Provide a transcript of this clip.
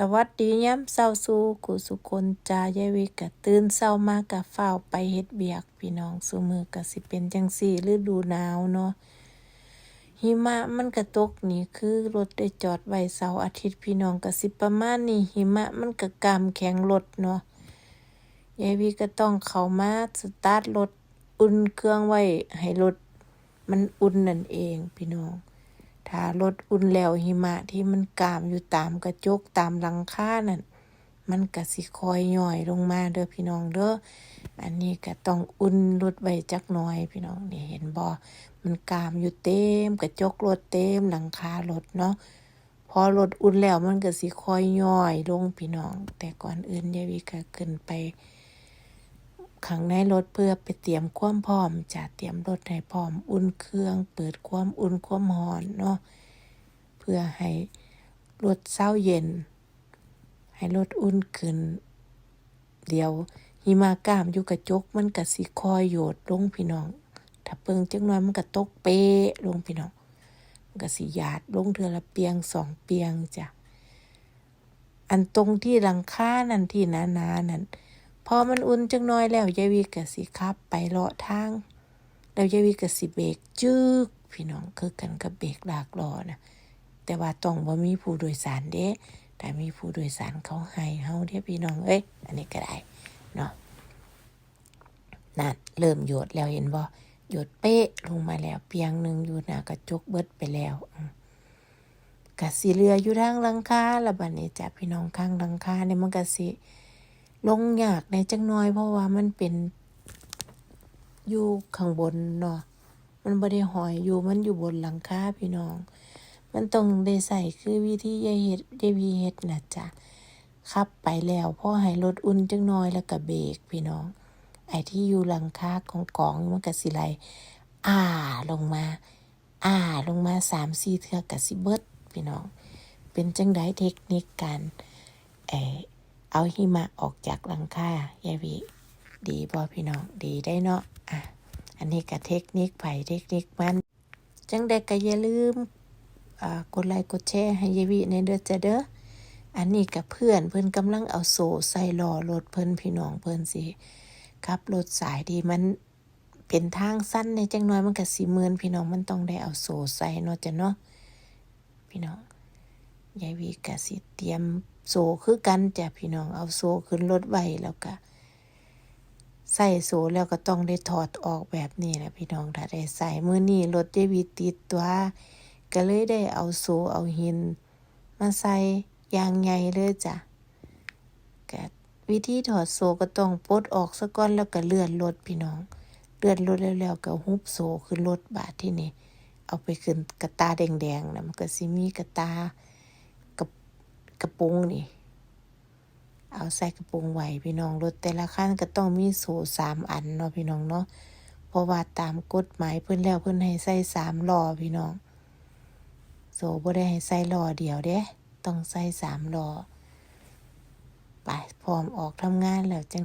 สวัสดียามเช้าสู่กุสุคนจายายวิกะตื่นเช้ามากะฟ้าวไปเฮ็ดเวียก พี่น้องซุมื้อก็สิเป็นจังซี่ฤดูหนาวเนาะหิมะมันก็ตกนี่คือรถได้จอดไว้เสาร์อาทิตย์พี่น้องก็สิประมาณนี้หิมะมันก็กามแข็งรถเนาะยายวิก็ต้องเข้ามาสตาร์ทรถอุ่นเครื่องไว้ให้รถมันอุ่นนั่นเองพี่น้อง ถ้ารถอุ่นแล้วหิมะที่มันกามอยู่ตามกระจกตามหลังคานั่นมันก็สิคอยย่อยลงมาเด้อพี่น้องเด้อ อันนี้ก็ต้องอุ่นรถไว้จักหน่อยพี่น้องนี่เห็นบ่มันกามอยู่เต็มกระจกรถเต็มหลังคารถเนาะ พอรถอุ่นแล้วมันก็สิคอยย่อยลงพี่น้อง แต่ก่อนอื่นยายวิก็ขึ้นไป ข้างในรถเพื่อไปเตรียมความพร้อมจะเตรียมรถให้พร้อมอุ่นเครื่อง เปิดความอุ่นความร้อนเนาะเพื่อให้รถเช้าเย็น ให้รถอุ่นขึ้น เดี๋ยวหิมะกามอยู่กระจกมันก็สิคอยโยดลงพี่น้อง ถ้าเปิงจักหน่อยมันก็ตกเป๊ะลงพี่น้องมันก็สิหยาดลงเทือละเปียงสองเปียงจ้ะอันตรงที่หลังคานั่นที่หนานั่น พอมันอุ่นจังน้อยแล้วยายวีก็สิขับ ไปเลาะทาง แล้วยายวีก็สิเบรกจึกพี่น้องคือกันกับเบรกลากล้อนะแต่ว่าต้องบ่มีผู้โดยสารเด้แต่มีผู้โดยสารเขาให้เฮาเด้พี่น้องเอ้ยอันนี้ก็ได้เนาะนั่นเริ่มโยดแล้วเห็นบ่โยดเป๊ะลงมาแล้วเปียงหนึ่งอยู่หน้ากระจกเบิดไปแล้วก็สิเหลืออยู่ทางลังคาแล้วบัดนี้จ้ะพี่น้องข้างลังคาเนี่ยมันก็สิ ลงยากในจังน้อย เพราะว่ามันเป็นอยู่ข้างบนเนาะมันบ่ได้หอยอยู่มันอยู่บนหลังคาพี่น้อง มันต้องได้ใส่คือวิธียายเฮ็ดยายวีเฮ็ดนะจ๊ะขับไปแล้วพอให้รถอุ่นจังน้อยแล้วก็เบรกพี่น้อง ไอ้ที่อยู่หลังคาของกองมันก็สิไหลอ่าลงมา อ่าลงมาสามสี่เทือกก็สิเบิดพี่น้อง เป็นจังไดเทคนิคการเออ เอาหิมะออกจากหลังคายายวีดีบ่พี่น้องดีได้เนาะอะอันนี้ก็เทคนิคไผเทคนิคมัน จังใดก็อย่าลืมอ่ากดไลค์กดแชร์ให้ยายวีในเด้อจ้ะเด้ออันนี้กับเพื่อนเพิ่อนกำลังเอาโซ่ใส่ล้อรถเพิ่อนพี่น้องเพิ่อนสิขับรถสายที่มันเป็นทางสั้นในจังน้อยมันก็สิเมือนพี่น้องมันต้องได้เอาโซ่ใส่เนาะจ้ะเนาะพี่น้องยายวีก็สิเตรียม โซ่คือกันจ้ะพี่น้องเอาโซ่ขึ้นรถไว้แล้วก็ใส่โซ่แล้วก็ต้องได้ถอดออกแบบนี้แหละพี่น้องถ้าได้ใส่มื้อนี้รถยายวีติดตัวก็เลยได้เอาโซ่เอาหิน มาใส่ยางใหญ่เลยจ้ะก็วิธีถอดโซ่ก็ต้องปลดออกซะก่อนแล้วก็เลื่อนรถพี่น้องเลื่อนรถแล้วๆก็ฮุบโซ่ขึ้นรถบาดที่นี่เอาไปขึ้นกระตาแดงๆนะมันก็สิมีกระตา กระโปรงนี่ เอาใส่กระโปรงไว้พี่น้องรถแต่ละคันก็ต้องมีโซ่สามอันเนาะพี่น้องเนาะเพราะว่าตามกฎหมายเพิ่นแล้วเพิ่นให้ใส่สามล้อพี่น้อง โซ่บ่ได้ให้ใส่ล้อเดียวเด้ต้องใส่สามล้อไปพร้อมออกทำงานแล้วจัง